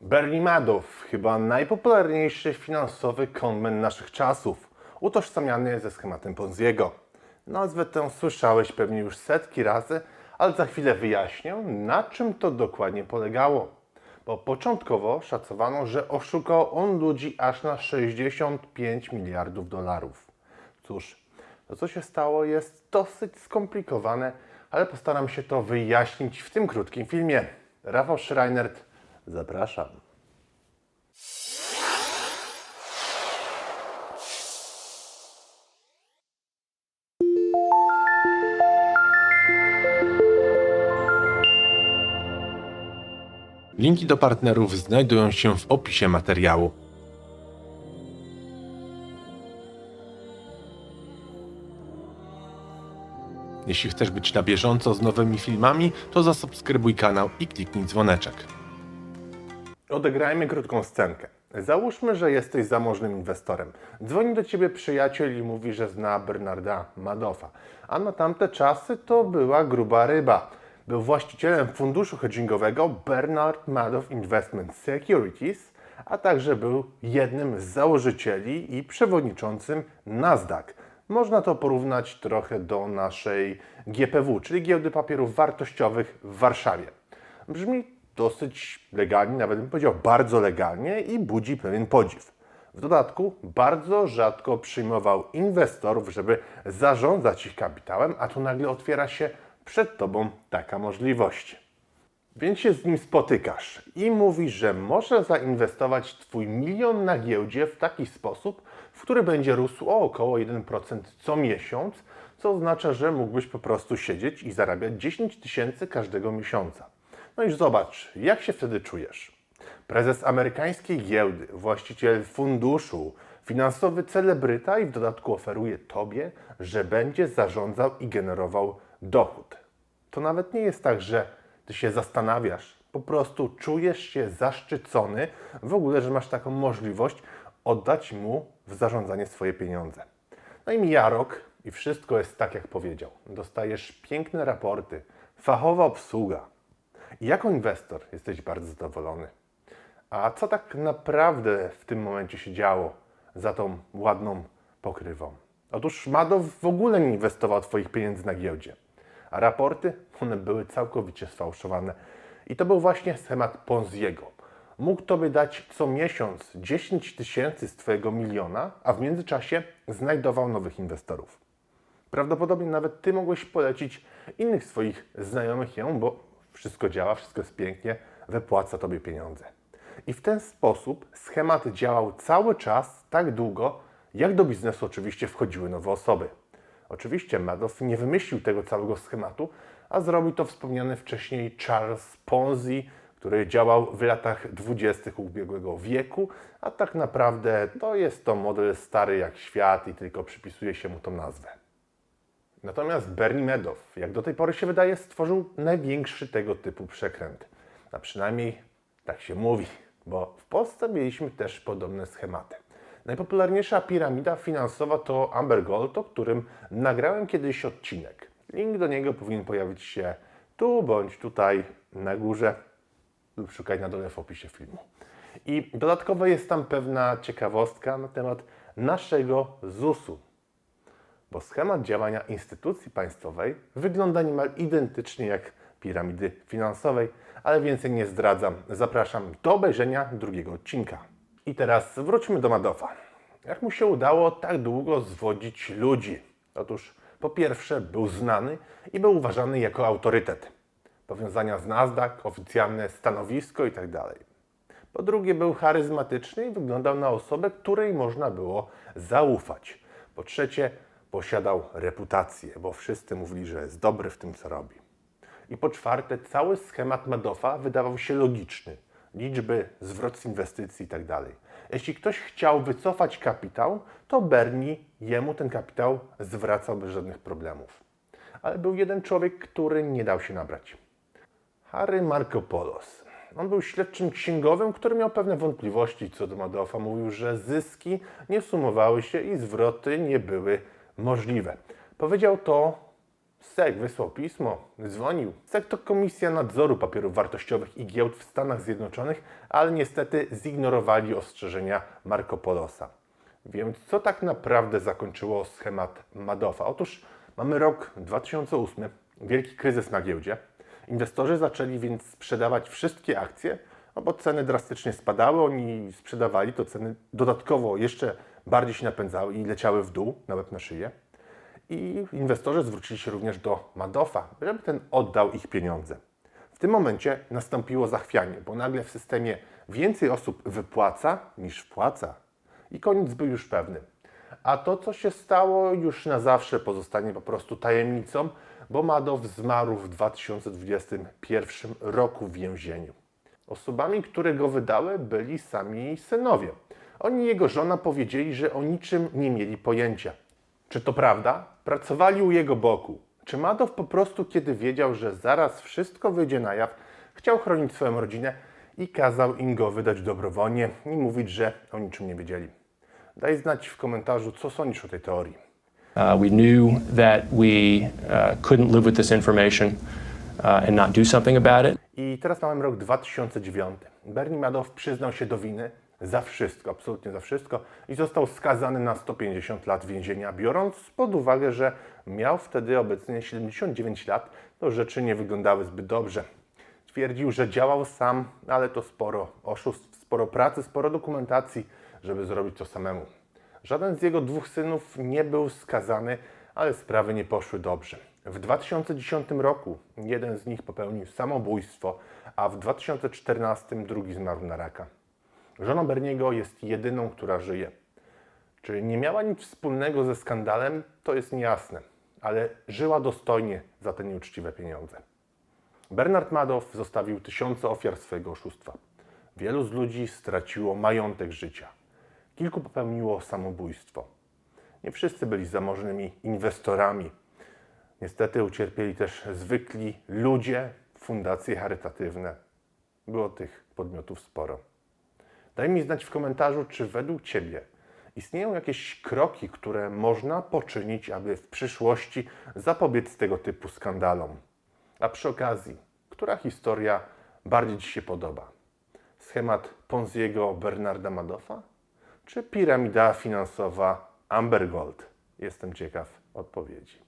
Bernie Madoff, chyba najpopularniejszy finansowy konmen naszych czasów, utożsamiany ze schematem Ponziego. Nazwę tę słyszałeś pewnie już setki razy, ale za chwilę wyjaśnię, na czym to dokładnie polegało. Bo początkowo szacowano, że oszukał on ludzi aż na 65 miliardów dolarów. Cóż, to co się stało jest dosyć skomplikowane, ale postaram się to wyjaśnić w tym krótkim filmie. Rafał Schreinert, zapraszam. Linki do partnerów znajdują się w opisie materiału. Jeśli chcesz być na bieżąco z nowymi filmami, to zasubskrybuj kanał i kliknij dzwoneczek. Odegrajmy krótką scenkę. Załóżmy, że jesteś zamożnym inwestorem. Dzwoni do ciebie przyjaciel i mówi, że zna Bernarda Madoffa. A na tamte czasy to była gruba ryba. Był właścicielem funduszu hedgingowego Bernard Madoff Investment Securities, a także był jednym z założycieli i przewodniczącym Nasdaq. Można to porównać trochę do naszej GPW, czyli Giełdy Papierów Wartościowych w Warszawie. Brzmi dosyć legalnie, nawet bym powiedział bardzo legalnie i budzi pewien podziw. W dodatku bardzo rzadko przyjmował inwestorów, żeby zarządzać ich kapitałem, a tu nagle otwiera się przed Tobą taka możliwość. Więc się z nim spotykasz i mówisz, że może zainwestować Twój milion na giełdzie w taki sposób, w który będzie rósł o około 1% co miesiąc, co oznacza, że mógłbyś po prostu siedzieć i zarabiać 10 tysięcy każdego miesiąca. No i zobacz, jak się wtedy czujesz. Prezes amerykańskiej giełdy, właściciel funduszu, finansowy celebryta i w dodatku oferuje Tobie, że będzie zarządzał i generował dochód. To nawet nie jest tak, że Ty się zastanawiasz, po prostu czujesz się zaszczycony w ogóle, że masz taką możliwość oddać mu w zarządzanie swoje pieniądze. No i mija rok i wszystko jest tak, jak powiedział. Dostajesz piękne raporty, fachowa obsługa. Jako inwestor jesteś bardzo zadowolony. A co tak naprawdę w tym momencie się działo za tą ładną pokrywą? Otóż Madow w ogóle nie inwestował Twoich pieniędzy na giełdzie, a raporty, one były całkowicie sfałszowane. I to był właśnie schemat Ponziego. Mógł Tobie dać co miesiąc 10 tysięcy z Twojego miliona, a w międzyczasie znajdował nowych inwestorów. Prawdopodobnie nawet Ty mogłeś polecić innych swoich znajomych ją, bo wszystko działa, wszystko jest pięknie, wypłaca Tobie pieniądze. I w ten sposób schemat działał cały czas tak długo, jak do biznesu oczywiście wchodziły nowe osoby. Oczywiście Madoff nie wymyślił tego całego schematu, a zrobił to wspomniany wcześniej Charles Ponzi, który działał w latach 20. ubiegłego wieku, a tak naprawdę to jest to model stary jak świat i tylko przypisuje się mu tą nazwę. Natomiast Bernie Madoff, jak do tej pory się wydaje, stworzył największy tego typu przekręt. A przynajmniej tak się mówi, bo w Polsce mieliśmy też podobne schematy. Najpopularniejsza piramida finansowa to Amber Gold, o którym nagrałem kiedyś odcinek. Link do niego powinien pojawić się tu bądź tutaj na górze lub szukaj na dole w opisie filmu. I dodatkowo jest tam pewna ciekawostka na temat naszego ZUS-u, bo schemat działania instytucji państwowej wygląda niemal identycznie jak piramidy finansowej, ale więcej nie zdradzam. Zapraszam do obejrzenia drugiego odcinka. I teraz wróćmy do Madoffa. Jak mu się udało tak długo zwodzić ludzi? Otóż po pierwsze był znany i był uważany jako autorytet. Powiązania z Nasdaq, oficjalne stanowisko itd. Po drugie był charyzmatyczny i wyglądał na osobę, której można było zaufać. Po trzecie posiadał reputację, bo wszyscy mówili, że jest dobry w tym, co robi. I po czwarte, cały schemat Madoffa wydawał się logiczny. Liczby, zwrot z inwestycji itd. Jeśli ktoś chciał wycofać kapitał, to Bernie jemu ten kapitał zwracał bez żadnych problemów. Ale był jeden człowiek, który nie dał się nabrać. Harry Markopoulos. On był śledczym księgowym, który miał pewne wątpliwości co do Madoffa. Mówił, że zyski nie sumowały się i zwroty nie były możliwe. Powiedział to SEC wysłał pismo, dzwonił. SEC to Komisja Nadzoru Papierów Wartościowych i Giełd w Stanach Zjednoczonych, ale niestety zignorowali ostrzeżenia Marco Polosa. Więc co tak naprawdę zakończyło schemat Madoffa? Otóż mamy rok 2008, wielki kryzys na giełdzie. Inwestorzy zaczęli więc sprzedawać wszystkie akcje, no bo ceny drastycznie spadały, oni sprzedawali, to ceny dodatkowo jeszcze bardziej się napędzały i leciały w dół, nawet na szyję. I inwestorzy zwrócili się również do Madoffa, żeby ten oddał ich pieniądze. W tym momencie nastąpiło zachwianie, bo nagle w systemie więcej osób wypłaca niż wpłaca. I koniec był już pewny. A to, co się stało, już na zawsze pozostanie po prostu tajemnicą, bo Madoff zmarł w 2021 roku w więzieniu. Osobami, które go wydały, byli sami synowie. Oni i jego żona powiedzieli, że o niczym nie mieli pojęcia. Czy to prawda? Pracowali u jego boku. Czy Madoff po prostu, kiedy wiedział, że zaraz wszystko wyjdzie na jaw, chciał chronić swoją rodzinę i kazał im go wydać dobrowolnie i mówić, że o niczym nie wiedzieli? Daj znać w komentarzu, co sądzisz o tej teorii. Uh, we knew that we uh, couldn't live with this information uh, and not do something about it. I teraz mamy rok 2009. Bernie Madoff przyznał się do winy za wszystko, absolutnie za wszystko i został skazany na 150 lat więzienia, biorąc pod uwagę, że miał wtedy obecnie 79 lat, to rzeczy nie wyglądały zbyt dobrze. Twierdził, że działał sam, ale to sporo oszustw, sporo pracy, sporo dokumentacji, żeby zrobić to samemu. Żaden z jego dwóch synów nie był skazany, ale sprawy nie poszły dobrze. W 2010 roku jeden z nich popełnił samobójstwo, a w 2014 drugi zmarł na raka. Żona Berniego jest jedyną, która żyje. Czy nie miała nic wspólnego ze skandalem, to jest niejasne, ale żyła dostojnie za te nieuczciwe pieniądze. Bernard Madoff zostawił tysiące ofiar swojego oszustwa. Wielu z ludzi straciło majątek życia. Kilku popełniło samobójstwo. Nie wszyscy byli zamożnymi inwestorami. Niestety ucierpieli też zwykli ludzie, fundacje charytatywne. Było tych podmiotów sporo. Daj mi znać w komentarzu, czy według Ciebie istnieją jakieś kroki, które można poczynić, aby w przyszłości zapobiec tego typu skandalom. A przy okazji, która historia bardziej Ci się podoba? Schemat Ponziego Bernarda Madoffa? Czy piramida finansowa Amber Gold? Jestem ciekaw odpowiedzi.